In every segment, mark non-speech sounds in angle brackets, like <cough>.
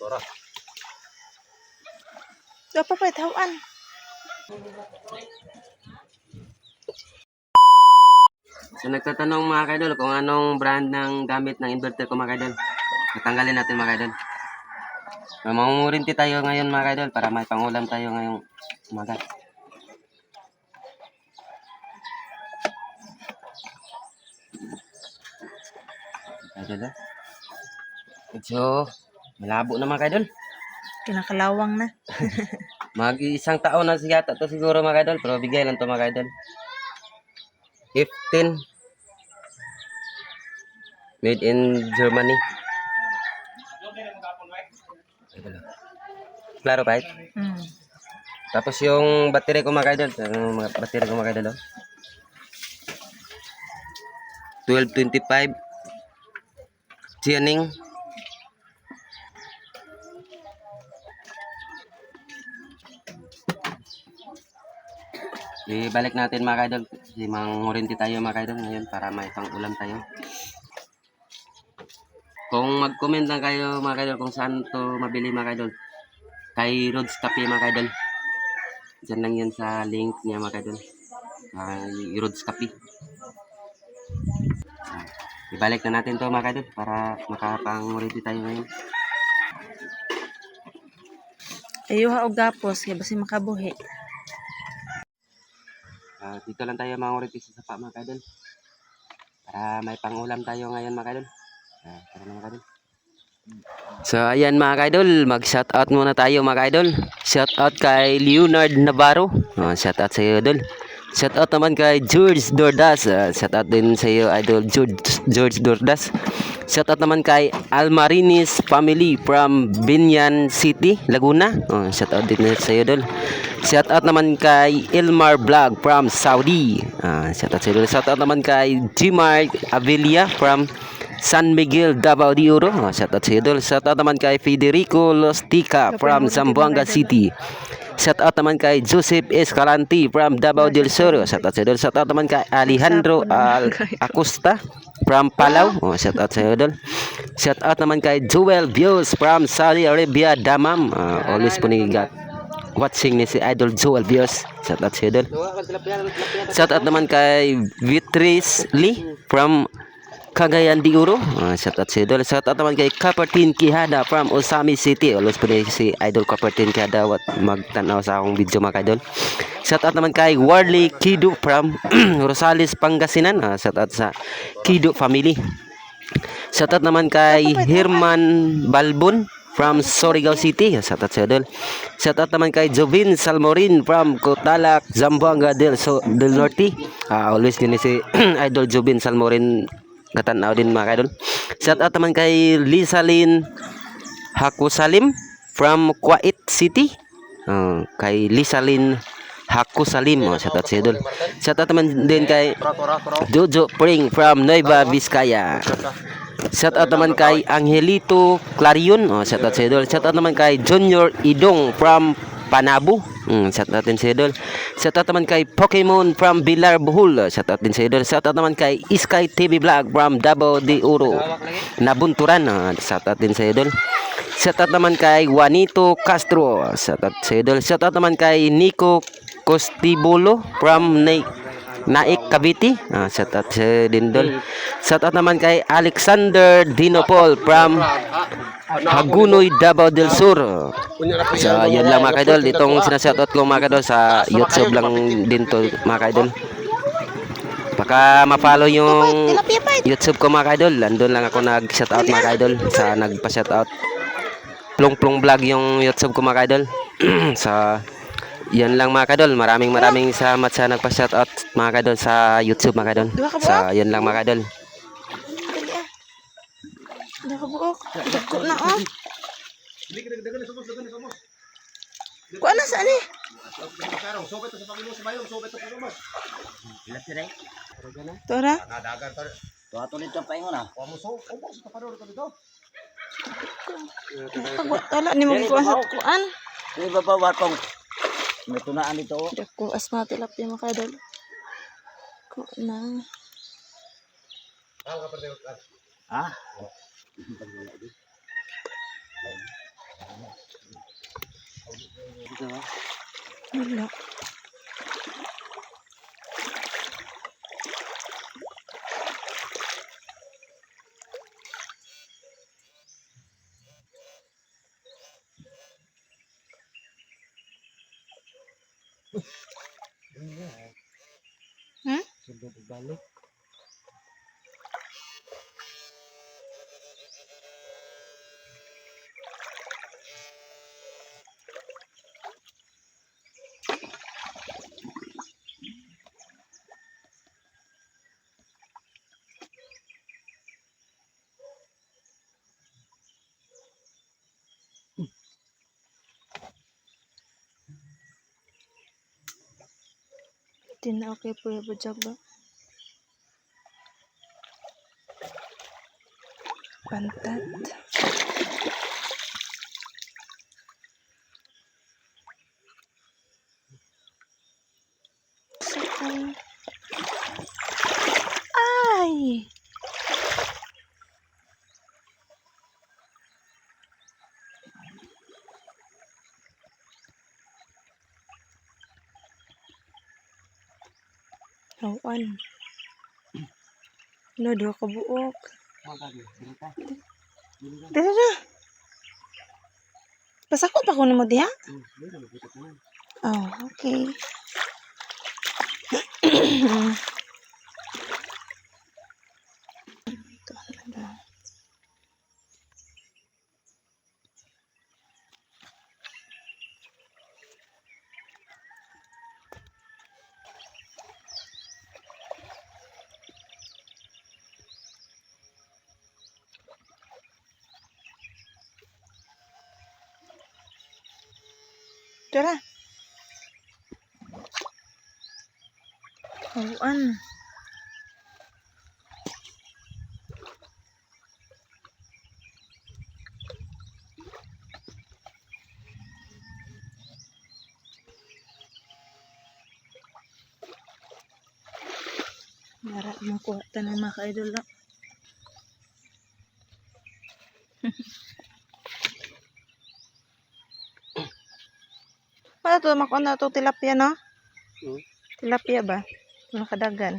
Tora. Dapat pa tawan. So nagtatanong mga kaidol kung anong brand ng gamit ng inverter ko mga kaidol. Tatanggalin natin mga kaidol. Mangungurinti tayo ngayon mga kaidol para may pangulam tayo ngayong umaga. Kaidol ah. Medyo malabo na mga kaidol. Kinakalawang na. <laughs> Mag isang taon na siya to siguro mga kaidol pero bigay lang to mga kaidol. 15 made in Germany. Idol, ah. Klaro kahit. Hmm. Tapos yung battery ko mga kaidol, yung mga battery ko mga kaidol. oh. 1225 tuning Ibalik natin mga kaidol. Kasi mangurinti tayo mga kaidol ngayon para may pang ulam tayo. Kung mag-comment lang kayo mga kaidol kung saan to mabili mga kaidol. Kay Rods Cafe mga kaidol. Diyan lang yun sa link niya mga kaidol. Kay Rods Cafe. Ibalik na natin to mga kaidol para makapangurinti tayo ngayon. Ayuha og gapos kay basi makabuhi. Ah, dito lang tayo mangurinti sa sapa mga kaidol. Para may pangulam tayo ngayon mga kaidol. Ah, tara na mga kaidol. So ayan mga kaidol, mag-shoutout muna tayo mga kaidol. Shoutout kay Leonard Navarro. Oh, shoutout sa iyo idol. Shoutout naman kay George Dordas. Uh, shoutout din sa iyo idol George, George Dordas. Shoutout naman kay Almarinis family from Binyan City, Laguna. Oh, shoutout din sa iyo idol. Shoutout naman kay Ilmar Vlog from Saudi. Ah, shoutout sa iyo. idol. Shoutout naman kay Gmar Avelia from San Miguel, Davao de Oro. Shoutout sa idol. Shoutout naman kay Federico Lostica from Zamboanga City. Shoutout naman kay Joseph Escalante from Davao del Sur. Shoutout sa idol. Shoutout naman kay Alejandro Al Acosta from Palau. Oh, shoutout sa idol. Shoutout naman kay Joel Bios from Saudi Arabia, Damam. Ah, always po ni God watching ni si Idol Joel Bios. Shoutout sa idol. Shoutout naman kay Beatrice Lee from Cagayan de Oro. Uh, shoutout sa idol. Shoutout naman kay Kapertin Quijada from Osami City. Always po si Idol Kapertin Quijada wat magtanaw sa akong video mga idol. Shoutout naman kay Warley Kido from <clears throat> Rosales, Pangasinan. Uh, shoutout sa Kido family. Shoutout naman kay Herman Balbon from Surigao City. Shoutout sa idol. Shoutout naman kay Jovin Salmorin from Cotalak, Zamboanga del, so, del Norte. Ah, always din si <clears throat> Idol Jovin Salmorin katanaw din mga idol. Shoutout naman kay Lisalin Hakusalim from Kuwait City. Ah, kay Lisalin Hakusalim. Oh, shoutout sa idol. Shoutout naman din kay. Jojo Pring from Nueva Vizcaya. Shoutout naman kay Angelito Clarion. Oh, shoutout sa idol. Shoutout naman kay Junior Idong from Panabu. Mm, shoutout din sa idol. Shoutout naman kay Pokemon from Bilar Bohol. Shoutout din sa idol. Shoutout naman kay Sky TV Vlog from Davao de Oro. Nabunturan. Oh, shoutout din sa idol. Shoutout naman kay Juanito Castro. Shoutout sa idol. Shoutout naman kay Nico Costibulo from Nay Naik Cavite. Ah, shoutout sa Dindol. Shoutout naman kay Alexander Dinopol from Hagunoy, Davao del Sur. So, yun lang mga kaidol. Itong sinashoutout ko mga kaidol sa YouTube lang din to mga kaidol. Baka ma-follow yung. YouTube ko mga kaidol. Andun lang ako nag-shoutout mga kaidol sa nagpa-shoutout. Plong-plong vlog yung YouTube ko mga kaidol. <clears throat> sa yan lang mga kaidol. Maraming maraming salamat sa nagpa-shoutout mga kaidol sa YouTube mga kaidol. Ka buok? Sa yan lang mga kaidol. Dali ah. Dali ka buok. Dako na oh. Kuha na saan eh? Sobet sa Panginoon sa bayong, sobet sa Panginoon. Tora. Nadagan tor. Tuwa tulit yung paingon ah. Wa mo so, obo sa kapador ka dito. Wala ni mo kuha sa kuan. Yung iba pa watong. May tunaan dito. Dako, asma tilapia makadal. Ko na. Ah? Wala. Hmm? Sundot balik. Di na okay po yung bujag ba? Pantat. Sakay. Ay! Hawan. Lo, do ka buok. Dito na. Pasako pa ko mo diha? Na. Oh, okay. <clears throat> Tara. Hawan. Nara mo ko tanan mga ka-idol na. To makon na to tilapia no? Hmm. Tilapia ba? Mga kadagan.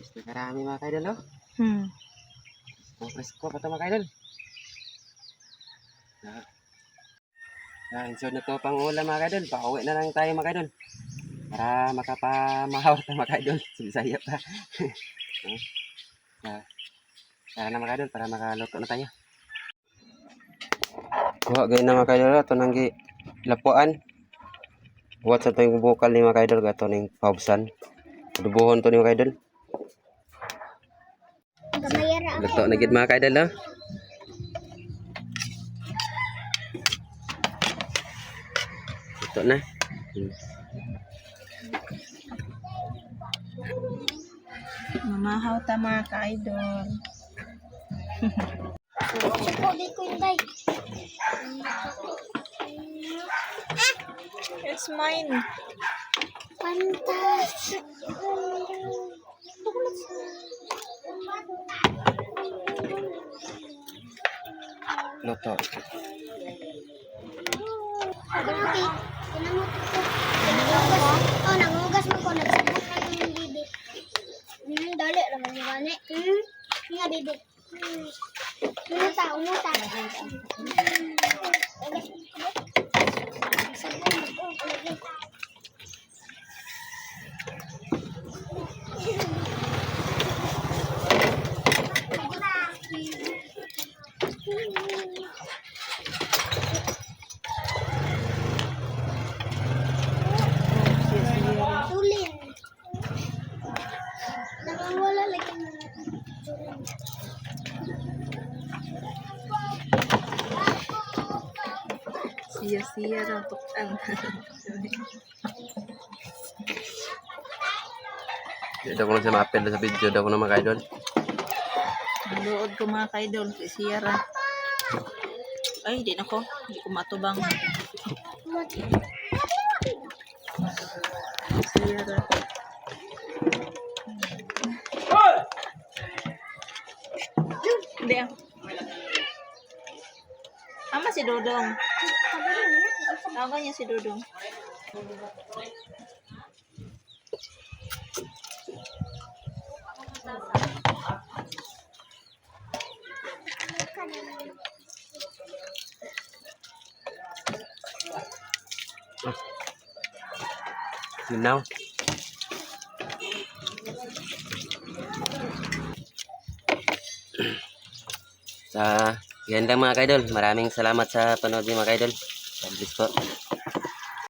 Gusto karami mga kaidol, no? Hmm. Ang presko pa ito mga kaidol. Ah. Ah, insod na to pang ulam mga kaidol. Pauwi na lang tayo mga kaidol. Para makapamahawar tayo mga kaidol. Sumisaya pa. ah. Tara na mga kaidol para makaluto na tayo. Kuha ganyan na mga kaidol. Ito nang lapuan. Buat sa tayong bukal ni mga kaidol. Gato ng paubsan. Dubuhon to ni mga kaidol. Luto na gid mga kaidol no? Luto na. Hmm. Mamahaw ta mga ka-idol. It's mine. Fantastic. Luto. Ako na kay, kinamot ko. Oh, nangugas mo ko, nagsabot gani. Hmm, nga bibi. Hmm. Umuta, umuta. Hmm. utang. Dito ko lang siya ma-upload sa video. Dito ko na mga kaidol. Luod ko mga kaidol. Si Sierra. Ay, hindi na ko. Hindi ko matubang. Sierra. Hindi. Ama si Dodong. Tawagan niya si Dodong. Yun now. Sa <clears throat> yan lang mga kaidol. Maraming salamat sa panood mga kaidol. Lütfen.